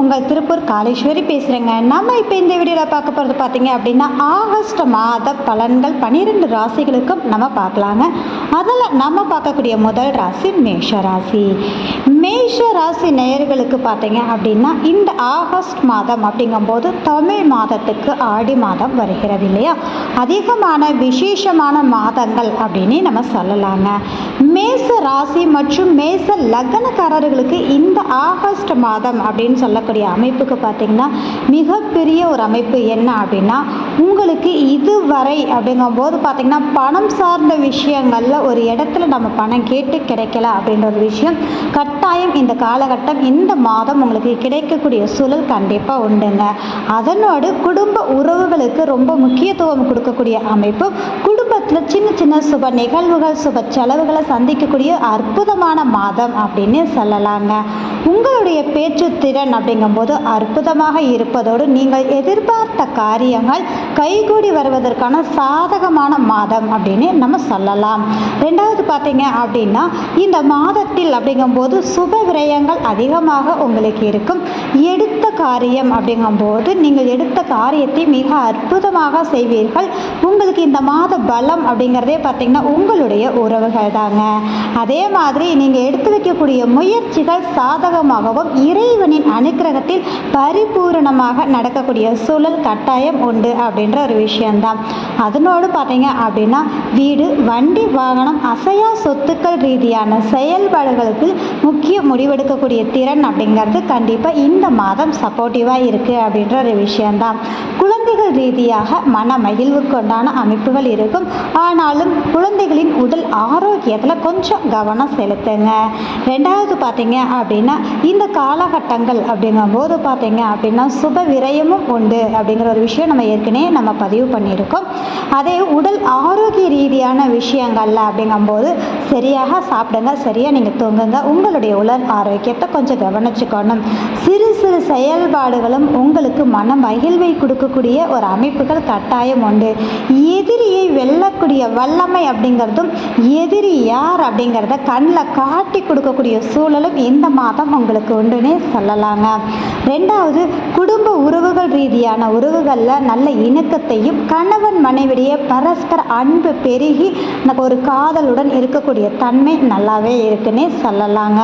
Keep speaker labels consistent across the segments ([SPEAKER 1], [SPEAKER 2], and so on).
[SPEAKER 1] உங்கள் திருப்பூர் காலேஸ்வரி பேசுகிறேங்க நம்ம இப்போ இந்த வீடியோவில் பார்க்க போகிறது பார்த்தீங்க அப்படின்னா ஆகஸ்ட் மாத பலன்கள் பன்னிரெண்டு ராசிகளுக்கும் நம்ம பார்க்கலாங்க. அதில் நம்ம பார்க்கக்கூடிய முதல் ராசி மேஷ ராசி. மேஷ ராசி நேயர்களுக்கு பார்த்தீங்க அப்படின்னா இந்த ஆகஸ்ட் மாதம் அப்படிங்கும்போது தமிழ் மாதத்துக்கு ஆடி மாதம் வருகிறது இல்லையா? அதிகமான விசேஷமான மாதங்கள் அப்படின்னு நம்ம சொல்லலாங்க. மேச ராசி மற்றும் மேச லக்னக்காரர்களுக்கு இந்த ஆகஸ்ட் மாதம் அப்படின்னு சொல்ல சொல்லக்கூடிய அமைப்புக்கு பார்த்தீங்கன்னா மிகப்பெரிய ஒரு அமைப்பு என்ன அப்படின்னா உங்களுக்கு இதுவரை அப்படிங்கும்போது பார்த்தீங்கன்னா பணம் சார்ந்த விஷயங்களில் ஒரு இடத்துல நம்ம பணம் கேட்டு கிடைக்கல அப்படின்ற ஒரு விஷயம் கட்டாயம் இந்த காலகட்டம் இந்த மாதம் உங்களுக்கு கிடைக்கக்கூடிய சூழல் கண்டிப்பாக உண்டுங்க. அதனோடு குடும்ப உறவுகளுக்கு ரொம்ப முக்கியத்துவம் கொடுக்கக்கூடிய அமைப்பு குடும்பத்தில் சின்ன சின்ன சுப நிகழ்வுகள் சுப செலவுகளை சந்திக்கக்கூடிய அற்புதமான மாதம் அப்படின்னு சொல்லலாங்க. உங்களுடைய பேச்சு திறன் அப்படிங்கும்போது அற்புதமாக இருப்பதோடு நீங்கள் எதிர்பார்த்த காரியங்கள் கைகூடி வருவதற்கான சாதகமான மாதம் அப்படின்னு நம்ம சொல்லலாம். ரெண்டாவது பார்த்தீங்க அப்படின்னா இந்த மாதத்தில் அப்படிங்கும்போது சுப விரயங்கள் அதிகமாக உங்களுக்கு இருக்கும். எடுத்த காரியம் அப்படிங்கும்போது நீங்கள் எடுத்த காரியத்தை மிக அற்புதமாக செய்வீர்கள். உங்களுக்கு இந்த மாத பலம் அப்படிங்கிறதே பார்த்தீங்கன்னா உங்களுடைய உறவுகள் தாங்க. அதே மாதிரி நீங்கள் எடுத்து வைக்கக்கூடிய முயற்சிகள் சாதகமாகவும் இறைவனின் அனுக்கிரகத்தில் பரிபூரணமாக நடக்கக்கூடிய சூழல் கட்டாயம் உண்டு அப்படின்ற ஒரு விஷயம்தான். அதனோடு பார்த்தீங்க அப்படின்னா வீடு வண்டி வாகனம் அசையா சொத்துக்கள் ரீதியான செயல்பாடுகளுக்கு முக்கிய முடிவெடுக்கக்கூடிய திறன் அப்படிங்கிறது கண்டிப்பாக இந்த மாதம் சப்போர்ட்டிவாக இருக்குது அப்படின்ற ஒரு விஷயம்தான். குழந்தைகள் ரீதியாக மன மகிழ்வுக்குண்டான அமைப்புகள் இருக்கும். ஆனாலும் குழந்தைகளின் உடல் ஆரோக்கியத்தில் கொஞ்சம் கவனம் செலுத்துங்க. ரெண்டாவது பார்த்தீங்க அப்படின்னா இந்த காலகட்டங்கள் அப்படிங்கும்போது பார்த்தீங்க அப்படின்னா சுப விரயமும் உண்டு அப்படிங்கிற ஒரு விஷயம் நம்ம ஏற்கனவே நம்ம பதிவு பண்ணியிருக்கோம். அதே உடல் ஆரோக்கிய ரீதியான விஷயங்கள்ல அப்படிங்கும்போது சரியாக சாப்பிடுங்க சரியாக நீங்கள் தூங்குங்க. உங்களுடைய உடல் ஆரோக்கியத்தை கொஞ்சம் கவனிச்சுக்கணும். சிறு சிறு செயல்பாடுகளும் உங்களுக்கு மன மகிழ்வை கொடுக்கக்கூடிய ஒரு அமைப்புகள் கட்டாயம் உண்டு. எதிரியை வெல்லக்கூடிய வல்லமை அப்படிங்கிறதும் எதிரி யார் அப்படிங்கிறத கண்ணில் காட்டி கொடுக்கக்கூடிய சூழலும் இந்த மாதம் உங்களுக்கு உண்டுன்னே சொல்லலாங்க. ரெண்டாவது குடும்ப உறவுகள் ரீதியான உறவுகளில் நல்ல இணக்கத்தையும் கணவன் மனைவிடையே பரஸ்பர அன்பு பெருகி நமக்கு ஒரு காதலுடன் இருக்கக்கூடிய தன்மை நல்லாவே இருக்குன்னே சொல்லலாங்க.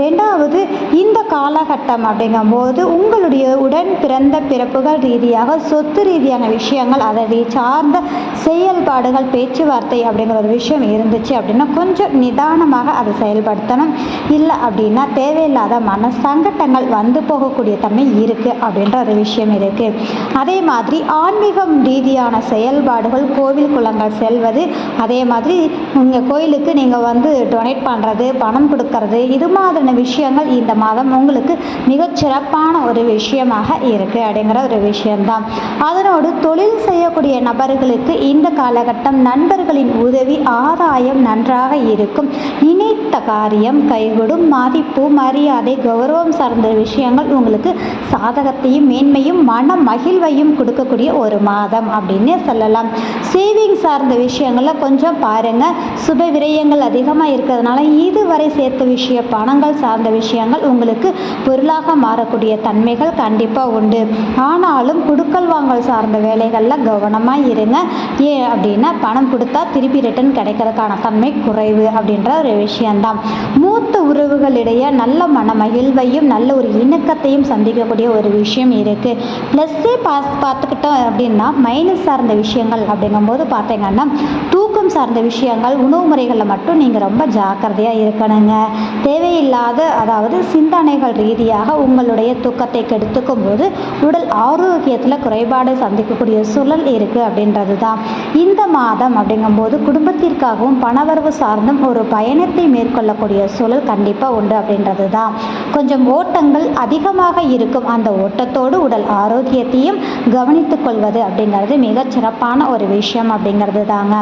[SPEAKER 1] ரெண்டாவது இந்த காலகட்டம் அப்படிங்கும்போது உங்களுடைய உடன் பிறந்த பிறப்புகள் ரீதியாக சொத்து ரீதியான விஷயங்கள் அதை சார்ந்த செயல்பாடுகள் பேச்சுவார்த்தை அப்படிங்கிற ஒரு விஷயம் இருந்துச்சு அப்படின்னா கொஞ்சம் நிதானமாக அதை செயல்படுத்தணும். இல்லை அப்படின்னா தேவையில்லாத மன சங்கட்டங்கள் வந்து போகக்கூடிய தன்மை இருக்குது அப்படின்ற ஒரு விஷயம் இருக்குது அதே மாதிரி ஆன்மீகம் ரீதியான செயல்பாடுகள் கோவில் குளங்கள் செல்வது அதே மாதிரி உங்கள் கோயிலுக்கு நீங்கள் வந்து டொனேட் பண்ணுறது பணம் கொடுக்கறது இது மாதிரியான விஷயங்கள் இந்த மாதம் உங்களுக்கு மிகச் சிறப்பான ஒரு விஷயமாக இருக்குது அப்படிங்கிற ஒரு விஷயம்தான். அதனோடு தொழில் செய்யக்கூடிய நபர்களுக்கு இந்த காலகட்டம் நண்பர்களின் உதவி ஆதாயம் நன்றாக இருக்கும். நினைத்த காரியம் கைகூடும் மதிப்பு மரியாதை கௌரவம் சார்ந்த விஷயங்கள் உங்களுக்கு சாதகத்தையும் மேன்மையும் மன மகிழ்வையும் கொடுக்கக்கூடிய ஒரு மாதம் அப்படின்னு சொல்லலாம். சேவிங் சார்ந்த விஷயங்களில் கொஞ்சம் பாருங்கள் சுப விரயங்கள் அதிகமாக இருக்கிறதுனால இதுவரை சேர்த்த விஷய பணங்கள் சார்ந்த விஷயங்கள் உங்களுக்கு பொருளாக மாறக்கூடிய தன்மைகள் கண்டிப்பாக உண்டு. ஆனாலும் குடுக்கல் வாங்கல் சார்ந்த வேலைகளில் கவனமாக இருங்க. ஏன் அப்படின்னா பணம் கொடுத்தா திருப்பி ரிட்டர்ன் கிடைக்கிறதுக்கான தன்மை குறைவு அப்படின்ற ஒரு விஷயம். விஷயம்தான். மூத்த உறவுகளிடையே நல்ல மன மகிழ்வையும் நல்ல ஒரு இணக்கத்தையும் சந்திக்கக்கூடிய ஒரு விஷயம் இருக்குது ப்ளஸ்ஸே பாஸ் பார்த்துக்கிட்டோம் அப்படின்னா மைனஸ் சார்ந்த விஷயங்கள் அப்படிங்கும்போது பார்த்தீங்கன்னா தூக்கம் சார்ந்த விஷயங்கள் உணவு முறைகளில் மட்டும் நீங்கள் ரொம்ப ஜாக்கிரதையாக இருக்கணுங்க. தேவையில்லாத அதாவது சிந்தனைகள் ரீதியாக உங்களுடைய தூக்கத்தை கெடுத்துக்கும் போது உடல் ஆரோக்கியத்தில் குறைபாடு சந்திக்கக்கூடிய சூழல் இருக்குது அப்படின்றது தான் இந்த மாதம் அப்படிங்கும்போது குடும்பத்திற்காகவும் பணவரவு சார்ந்தும் ஒரு பயணத்தை மேற்கொள்ளக்கூடிய சூழல் கண்டிப்பாக உண்டு அப்படின்றது தான் கொஞ்சம் ஓட்டங்கள் அதிகமாக இருக்கும். அந்த ஓட்டத்தோடு உடல் ஆரோக்கியத்தையும் கவனித்துக் கொள்வது அப்படிங்கிறது மிகச் சிறப்பான ஒரு விஷயம் அப்படிங்கிறது தாங்க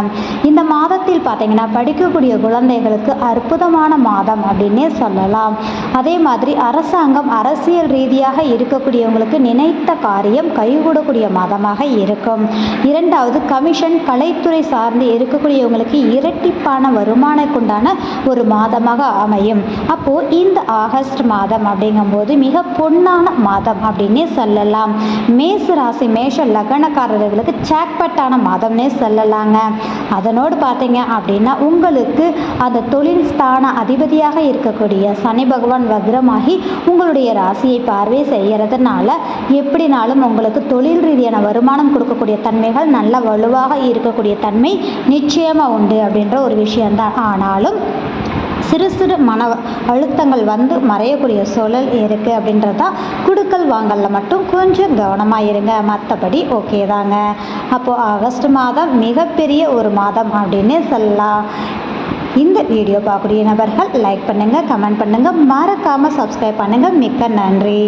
[SPEAKER 1] இந்த மாதத்தில் பார்த்தீங்கன்னா படிக்கக்கூடிய குழந்தைகளுக்கு அற்புதமான மாதம் அப்படின்னே சொல்லலாம். அதே மாதிரி அரசாங்கம் அரசியல் ரீதியாக இருக்கக்கூடியவங்களுக்கு நினைத்த காரியம் கைகூடக்கூடிய மாதமாக இருக்கும். இரண்டாவது கமிஷன் கலைத்துறை சார்ந்து இருக்கக்கூடியவங்களுக்கு இரட்டிப்பான வருமானக்குண்டான ஒரு மாதமாக அமையும். அப்போது இந்த ஆகஸ்ட் மாதம் அப்படிங்கும்போது மிக பொன்னான மாதம் அப்படின்னே சொல்லலாம். மேச ராசி மேஷ லக்னக்காரர்களுக்கு சேக்பட்டான மாதம்னே சொல்லலாங்க. அதனோடு பார்த்தீங்க அப்படின்னா உங்களுக்கு அந்த தொழில் ஸ்தான அதிபதியாக இருக்கக்கூடிய சனி பகவான் வக்ரமாகி உங்களுடைய ராசியை பார்வை செய்கிறதுனால எப்படினாலும் உங்களுக்கு தொழில் ரீதியான வருமானம் கொடுக்கக்கூடிய தன்மைகள் நல்ல வலுவாக இருக்கக்கூடிய தன்மை நிச்சயமாக உண்டு அப்படின்ற ஒரு விஷயம்தான். ஆனாலும் சிறு சிறு மன அழுத்தங்கள் வந்து மறையக்கூடிய சூழல் இருக்குது அப்படின்றது தான் குடுக்கல் வாங்கலில் மட்டும் கொஞ்சம் கவனமாக இருங்க. மற்றபடி ஓகே தாங்க. அப்போது ஆகஸ்ட் மாதம் மிகப்பெரிய ஒரு மாதம் அப்படின்னு சொல்லலாம். இந்த வீடியோ பார்க்கக்கூடிய நபர்கள் லைக் பண்ணுங்கள் கமெண்ட் பண்ணுங்கள் மறக்காமல் சப்ஸ்கிரைப் பண்ணுங்கள் மிக்க நன்றி.